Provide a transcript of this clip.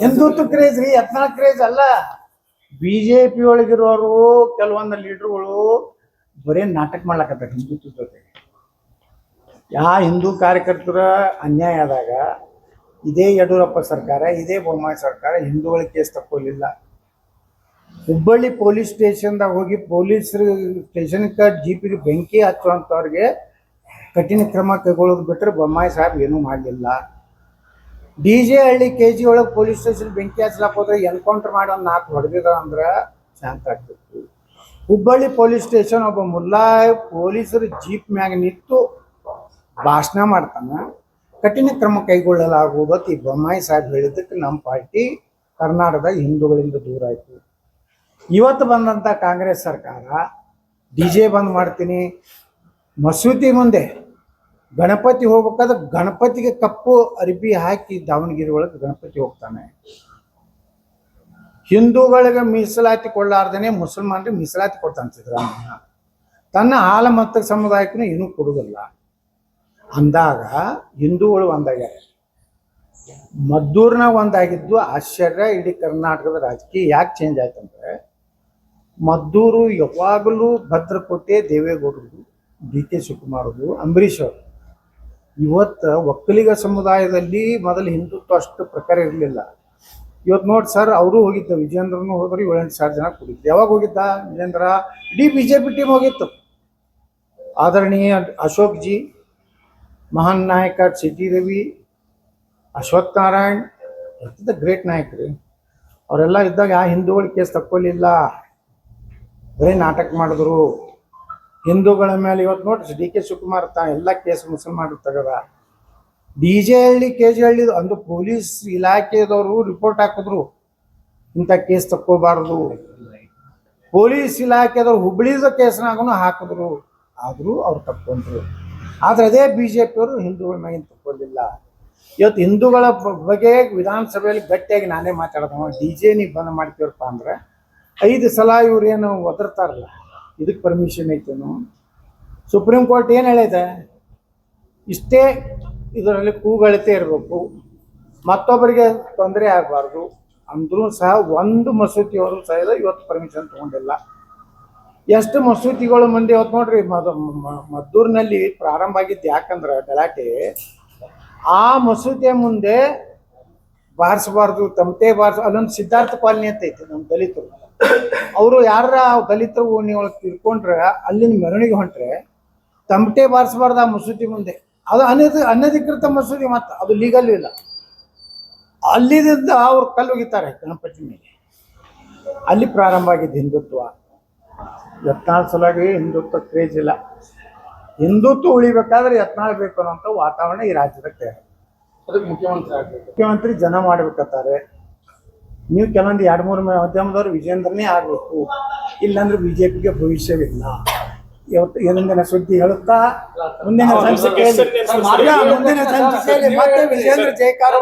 Hindutva craze ರೀ Yatnal craze ಅಲ್ಲ. BJP ಒಳಗಿರೋರು ಕೆಲವೊಂದು ಲೀಡರ್ಗಳು ಬರೇ ನಾಟಕ ಮಾಡ್ಲಾಕತ್ತ ಹಿಂದುತ್ವ ಜೊತೆ ಯಾ ಹಿಂದೂ ಕಾರ್ಯಕರ್ತರ ಅನ್ಯಾಯ ಆದಾಗ ಇದೇ ಯಡಿಯೂರಪ್ಪ ಸರ್ಕಾರ ಇದೇ ಬೊಮ್ಮಾಯಿ ಸರ್ಕಾರ ಹಿಂದೂಗಳ ಕೇಸ್ ತಕ್ಕೊಳ್ಳಿಲ್ಲ ಹುಬ್ಬಳ್ಳಿ ಪೊಲೀಸ್ ಸ್ಟೇಷನ್ದಾಗ ಹೋಗಿ ಪೊಲೀಸರು ಜಿ ಪಿಗೆ ಬೆಂಕಿ ಹಚ್ಚುವಂಥವ್ರಿಗೆ ಕಠಿಣ ಕ್ರಮ ಕೈಗೊಳ್ಳೋದು ಬಿಟ್ಟರೆ ಬೊಮ್ಮಾಯಿ ಸಾಹೇಬ್ ಏನೂ ಮಾಡಲಿಲ್ಲ. D J Halli K G ಒಳಗೆ ಪೊಲೀಸ್ ಸ್ಟೇಷನ್ ಬೆಂಕಿ ಹಚ್ಲಾಕ್ ಹೋದ್ರೆ ಎನ್ಕೌಂಟರ್ ಮಾಡಿ ಒಂದು ನಾಲ್ಕು ಹೊಡೆದಿದ ಅಂದ್ರೆ ಶಾಂತ ಆಗ್ತಿತ್ತು ಹುಬ್ಬಳ್ಳಿ ಪೊಲೀಸ್ ಸ್ಟೇಷನ್ ಒಬ್ಬ ಮುಲ್ಲಾ ಪೊಲೀಸರು ಜೀಪ್ ಮ್ಯಾಗ ನಿಂತು ಭಾಷಣ ಮಾಡ್ತಾನೆ. ಕಠಿಣ ಕ್ರಮ ಕೈಗೊಳ್ಳಲಾಗುವುದು ಈ ಬೊಮ್ಮಾಯಿ ಸಾಹೇಬ್ ಹೇಳಿದ್ದಕ್ಕೆ ನಮ್ಮ ಪಾರ್ಟಿ ಕರ್ನಾಟಕದ ಹಿಂದೂಗಳಿಂದ ದೂರ ಆಯಿತು. ಇವತ್ತು ಬಂದಂಥ ಕಾಂಗ್ರೆಸ್ ಸರ್ಕಾರ ಡಿ ಜೆ ಬಂದ್ ಮಾಡ್ತೀನಿ. ಮಸೂದಿ ಮುಂದೆ ಗಣಪತಿ ಹೋಗ್ಬೇಕಾದ್ರೆ ಗಣಪತಿಗೆ ಕಪ್ಪು ಅರಿಬಿ ಹಾಕಿ ದಾವಣಗೆರೆ ಒಳಗೆ ಗಣಪತಿ ಹೋಗ್ತಾನೆ. ಹಿಂದೂಗಳಿಗೆ ಮೀಸಲಾತಿ ಕೊಡಲಾರ್ದೇನೆ ಮುಸಲ್ಮಾನರಿಗೆ ಮೀಸಲಾತಿ ಕೊಡ್ತಾನೆ ಸಿದ್ದರಾಮಯ್ಯ ತನ್ನ ಹಾಲ ಮತ್ತು ಸಮುದಾಯಕ್ಕೂ ಇನ್ನೂ ಕೊಡುವುದಿಲ್ಲ. ಅಂದಾಗ ಹಿಂದೂಗಳು ಒಂದಾಗ್ಯಾರ. ಮದ್ದೂರ್ನಾಗ ಒಂದಾಗಿದ್ದು ಆಶ್ಚರ್ಯ, ಇಡೀ ಕರ್ನಾಟಕದ ರಾಜಕೀಯ ಯಾಕೆ ಚೇಂಜ್ ಆಯ್ತಂದ್ರೆ, ಮದ್ದೂರು ಯಾವಾಗಲೂ ಭದ್ರಕೋಟೆ, ದೇವೇಗೌಡರು, ಡಿ ಕೆ ಶಿವಕುಮಾರದು ಅಂಬರೀಷ್ ಅವರು ಇವತ್ತು ಒಕ್ಕಲಿಗ ಸಮುದಾಯದಲ್ಲಿ ಮೊದಲು ಹಿಂದುತ್ವ ಅಷ್ಟು ಪ್ರಕಾರ ಇರಲಿಲ್ಲ. ಇವತ್ತು ನೋಡಿ ಸರ್ ಅವರು ಹೋಗಿದ್ದ, ವಿಜೇಂದ್ರನು ಹೋದ್ರೆ ಏಳೆಂಟು ಸಾವಿರ ಜನ ಕೂಡಿದ್ದು ಯಾವಾಗ ಹೋಗಿದ್ದ ವಿಜೇಂದ್ರ? ಇಡೀ ಬಿ ಜೆ ಪಿ ಟೀಮ್ ಹೋಗಿತ್ತು. ಆದರಣೀಯ ಅಶೋಕ್ ಜಿ, ಮಹಾನ್ ನಾಯಕ ಸಿ ಟಿ ರವಿ ಅಶ್ವಥ್ ನಾರಾಯಣ್, ಅತ್ಯಂತ ಗ್ರೇಟ್ ನಾಯಕರು. ಅವರೆಲ್ಲ ಇದ್ದಾಗ ಆ ಹಿಂದೂಗಳ ಕೇಸ್ ತಕ್ಕೊಲಿಲ್ಲ. ಬರೀ ನಾಟಕ ಮಾಡಿದ್ರು. ಹಿಂದೂಗಳ ಮೇಲೆ ಇವತ್ತು ನೋಡ್ರಿ ಡಿ ಕೆ ಶಿವಕುಮಾರ್ ತಾ ಎಲ್ಲ ಕೇಸ್ ಮುಸಲ್ಮಾನರು ತಗದ D J Halli, K G Halli ಅಂದು ಪೊಲೀಸ್ ಇಲಾಖೆದವರು ರಿಪೋರ್ಟ್ ಹಾಕಿದ್ರು. ಇಂಥ ಕೇಸ್ ತಕ್ಕೋಬಾರ್ದು. ಪೊಲೀಸ್ ಇಲಾಖೆದವ್ರು ಹುಬ್ಳಿದ ಕೇಸ್ನಾಗೂ ಹಾಕಿದ್ರು. ಆದರೂ ಅವ್ರು ತಕ್ಕೊಂಡ್ರು. ಆದ್ರೆ ಅದೇ ಬಿ ಜೆ ಪಿಯವರು ಹಿಂದೂಗಳ ಮ್ಯಾಗಿನ ತಕ್ಕೊಳ್ಳಿಲ್ಲ ಇವತ್ತು ಹಿಂದೂಗಳ ಬಗ್ಗೆ ವಿಧಾನಸಭೆಯಲ್ಲಿ ಗಟ್ಟಿಯಾಗಿ ನಾನೇ ಮಾತಾಡೋದು. ಡಿ ಜೆ ನೀವು ಬಂದ್ ಮಾಡ್ತೀವಪ್ಪ ಅಂದ್ರೆ ಐದು ಸಲ ಇವ್ರು ಏನು ಒದರ್ತಾರಲ್ಲ. ಇದಕ್ಕೆ ಪರ್ಮಿಷನ್ ಐತೇನು ಸುಪ್ರೀಂ ಕೋರ್ಟ್ ಏನು ಹೇಳಿದೆ? ಇಷ್ಟೇ ಇದರಲ್ಲಿ ಕೂಗಳತೆ ಇರಬೇಕು. ಮತ್ತೊಬ್ಬರಿಗೆ ತೊಂದರೆ ಆಗಬಾರ್ದು. ಅಂದ್ರೂ ಸಹ ಒಂದು ಮಸೂತಿಯವರು ಸಹ ಇವತ್ತು ಪರ್ಮಿಷನ್ ತಗೊಂಡಿಲ್ಲ. ಎಷ್ಟು ಮಸೂತಿಗಳು ಮಂದಿ ಇವತ್ತು ನೋಡ್ರಿ, ಮದ ಮದ್ದೂರಿನಲ್ಲಿ ಪ್ರಾರಂಭ ಆಗಿದ್ದು ಯಾಕಂದ್ರೆ ಗಲಾಟೆ. ಆ ಮಸೂತಿಯ ಮುಂದೆ ಬಾರಿಸಬಾರ್ದು, ತಮಟೆ ಬಾರಿಸ, ಅಲ್ಲೊಂದು ಸಿದ್ಧಾರ್ಥ ಕಾಲನಿ ಅಂತ ಐತೆ ನಮ್ಮ ದಲಿತರು. ಅವರು ಯಾರ ದಲಿತರು ಓಣಿ ಒಳಗೆ ತಿಳ್ಕೊಂಡ್ರೆ ಅಲ್ಲಿನ ಮೆರವಣಿಗೆ ಹೊಂಟ್ರೆ, ತಮಟೆ ಬಾರಿಸಬಾರ್ದು ಆ ಮಸೂದಿ ಮುಂದೆ. ಅದು ಅನಧಿ, ಅನಧಿಕೃತ ಮಸೂದಿ ಮತ್ತೆ ಅದು ಲೀಗಲ್ ಇಲ್ಲ. ಅಲ್ಲಿದ್ದ ಅವ್ರು ಕಲ್ಲು ಒಗಿತಾರೆ ಗಣಪತಿ ಮೇಲೆ. ಅಲ್ಲಿ ಪ್ರಾರಂಭ ಆಗಿದ್ದು ಹಿಂದುತ್ವ. ಯತ್ನಾಳ್ ಸಲುವಾಗಿ ಹಿಂದುತ್ವ ಕ್ರೇಜ್ ಇಲ್ಲ. ಹಿಂದುತ್ವ ಉಳಿಬೇಕಾದ್ರೆ ಯತ್ನಾಳ್ ಬೇಕು ಅನ್ನೋಂಥ ವಾತಾವರಣ ಈ ರಾಜ್ಯದ ತಯಾರು ಅದಕ್ಕೆ ಮುಖ್ಯಮಂತ್ರಿ ಆಗ್ಬೇಕು ಮುಖ್ಯಮಂತ್ರಿ ಜನ ಮಾಡ್ಬೇಕತ್ತಾರೆ ನೀವು ಕೆಲವೊಂದು ಎರಡು ಮೂರು ಮಾಧ್ಯಮದವ್ರು ವಿಜೇಂದ್ರನೇ ಆಗಬೇಕು ಇಲ್ಲಾಂದ್ರೆ ಬಿಜೆಪಿಗೆ ಭವಿಷ್ಯವಿಲ್ಲ ಇವತ್ತು ಏನೊಂದಿನ ಸುದ್ದಿ ಹೇಳುತ್ತಾ ಮುಂದಿನ ಸಂಚಿಕೆಯಲ್ಲಿ ಮುಂದಿನ ಸಂಚಿಕೆಯಲ್ಲಿ ಮತ್ತೆ ವಿಜೇಂದ್ರ ಜಯಕಾರ